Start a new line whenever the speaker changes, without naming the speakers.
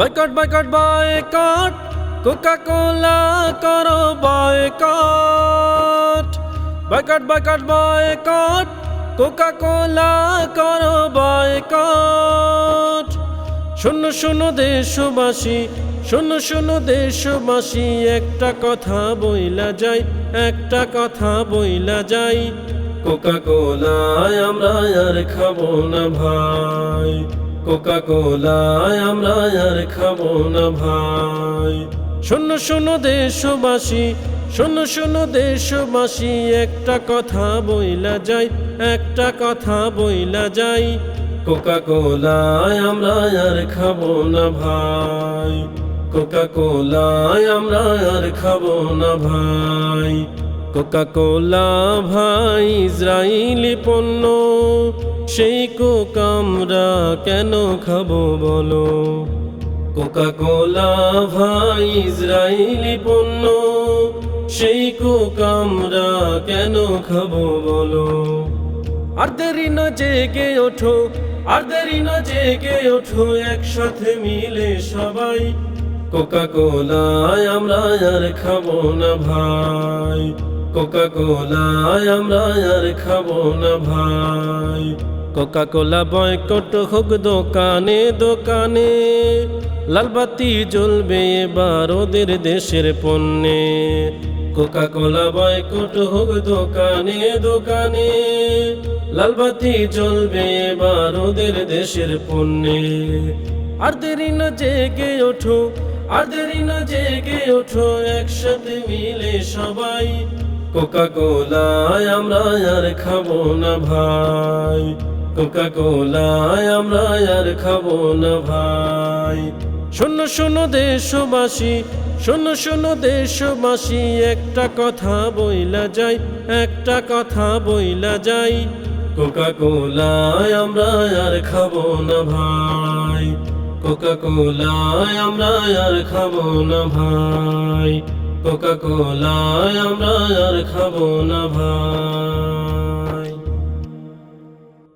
Boycott boycott boycott Coca Cola করো boycott. Boycott boycott boycott Coca Cola করো boycott. শূন্য শূন্য দেশবাসী, শূন্য শূন্য দেশবাসী, একটা কথা বইলা যাই, একটা কথা বইলা যাই। কোকা কোলায় আমরা আর খাব না ভাই। কোকা কোলায় আমরা আর খাব না ভাই। শূন্য শূন্য দেশবাসী শূন্য শূন্য দেশবাসী, একটা কথা বইলা যাই, একটা কথা বইলা যাই। কোকা কোলায় আমরা আর খাব না ভাই। কোকা কোলায় আমরা আর খাব না ভাই। কোকা কোলা ভাই ইসরায়েলি পণ্য। সেই কোকা আমরা কেন খাব বলো? কোকা কোলা ভাই ইসরায়েলি পণ্য। সেই কোকা আমরা কেন খাব বলো? আর দেরি না জেগে ওঠো, আর দেরি না জেগে ওঠো, একসাথে মিলে সবাই। কোকা কোলায় আমরা আর খাব না ভাই। কোকা কোলায় আমরা আর খাব না ভাই। কোকা কোলা বয়কট হোক দোকানে দোকানে। লালবাতি জ্বলবে এবার ওদের দেশের পণ্যে। কোকা কোলা বয়কট হোক দোকানে দোকানে। লালবাতি জ্বলবে এবার ওদের দেশের পণ্যে। আর দেরি না জেগে ওঠো, আর দেরি না জেগে ওঠো, একসাথে মিলে সবাই। কোকা কোলায় আমরা আর খাব না ভাই। কোকা কোলায় আমরা আর খাব না ভাই। শূন্য শূন্য দেশবাসী শূন্য শূন্য দেশবাসী, একটা কথা বইলা যাই, একটা কথা বইলা যাই। কোকা কোলায় আমরা আর খাব না ভাই। কোকা কোলায় আমরা আর খাব না ভাই। কোকা কোলা আমরা আর খাব না ভাই